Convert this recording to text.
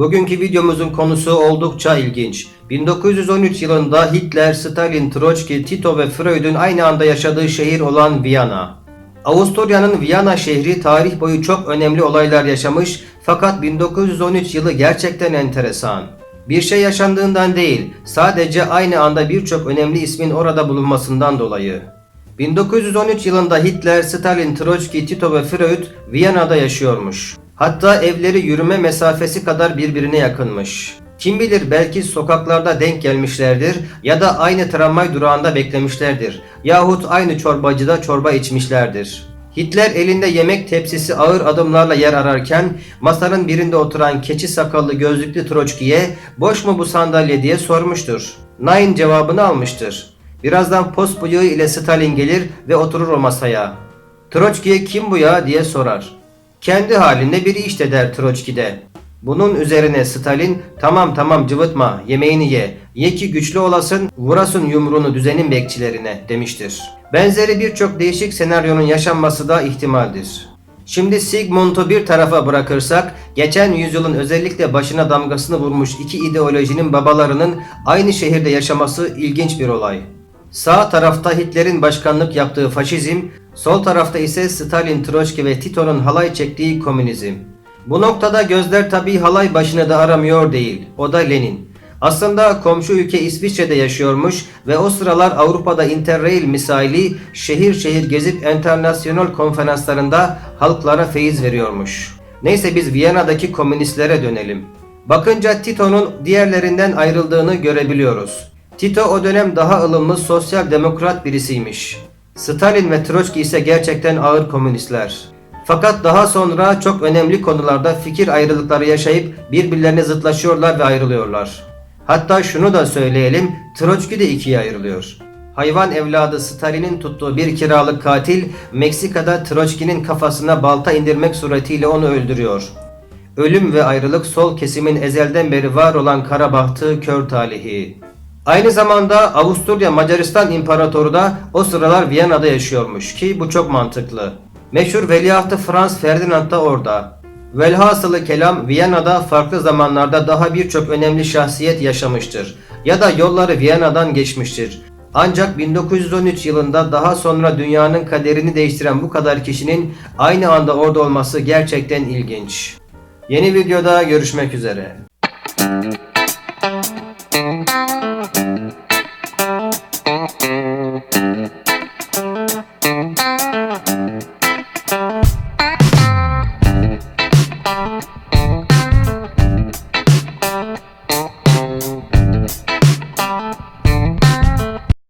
Bugünkü videomuzun konusu oldukça ilginç. 1913 yılında Hitler, Stalin, Troçki, Tito ve Freud'un aynı anda yaşadığı şehir olan Viyana. Avusturya'nın Viyana şehri tarih boyu çok önemli olaylar yaşamış fakat 1913 yılı gerçekten enteresan. Bir şey yaşandığından değil, sadece aynı anda birçok önemli ismin orada bulunmasından dolayı. 1913 yılında Hitler, Stalin, Troçki, Tito ve Freud Viyana'da yaşıyormuş. Hatta evleri yürüme mesafesi kadar birbirine yakınmış. Kim bilir belki sokaklarda denk gelmişlerdir ya da aynı tramvay durağında beklemişlerdir yahut aynı çorbacıda çorba içmişlerdir. Hitler elinde yemek tepsisi ağır adımlarla yer ararken masanın birinde oturan keçi sakallı gözlüklü Troçki'ye boş mu bu sandalye diye sormuştur. Nein cevabını almıştır. Birazdan post bıyığı ile Stalin gelir ve oturur o masaya. Troçki'ye kim bu ya diye sorar. Kendi halinde biri işte der Troçki de. Bunun üzerine Stalin tamam tamam cıvıtma yemeğini ye. Ye ki güçlü olasın vurasın yumruğunu düzenin bekçilerine demiştir. Benzeri birçok değişik senaryonun yaşanması da ihtimaldir. Şimdi Sigmund'u bir tarafa bırakırsak, geçen yüzyılın özellikle başına damgasını vurmuş iki ideolojinin babalarının aynı şehirde yaşaması ilginç bir olay. Sağ tarafta Hitler'in başkanlık yaptığı faşizm, sol tarafta ise Stalin, Troçki ve Tito'nun halay çektiği komünizm. Bu noktada gözler tabii halay başını da aramıyor değil, o da Lenin. Aslında komşu ülke İsviçre'de yaşıyormuş ve o sıralar Avrupa'da Interrail misali şehir şehir gezip enternasyonel konferanslarında halklara feyiz veriyormuş. Neyse biz Viyana'daki komünistlere dönelim. Bakınca Tito'nun diğerlerinden ayrıldığını görebiliyoruz. Tito o dönem daha ılımlı sosyal demokrat birisiymiş. Stalin ve Troçki ise gerçekten ağır komünistler. Fakat daha sonra çok önemli konularda fikir ayrılıkları yaşayıp birbirlerine zıtlaşıyorlar ve ayrılıyorlar. Hatta şunu da söyleyelim, Troçki de ikiye ayrılıyor. Hayvan evladı Stalin'in tuttuğu bir kiralık katil Meksika'da Troçki'nin kafasına balta indirmek suretiyle onu öldürüyor. Ölüm ve ayrılık sol kesimin ezelden beri var olan kara bahtı kör talihi. Aynı zamanda Avusturya Macaristan İmparatoru da o sıralar Viyana'da yaşıyormuş ki bu çok mantıklı. Meşhur veliahtı Frans Ferdinand da orada. Velhasılı kelam Viyana'da farklı zamanlarda daha birçok önemli şahsiyet yaşamıştır ya da yolları Viyana'dan geçmiştir. Ancak 1913 yılında daha sonra dünyanın kaderini değiştiren bu kadar kişinin aynı anda orada olması gerçekten ilginç. Yeni videoda görüşmek üzere.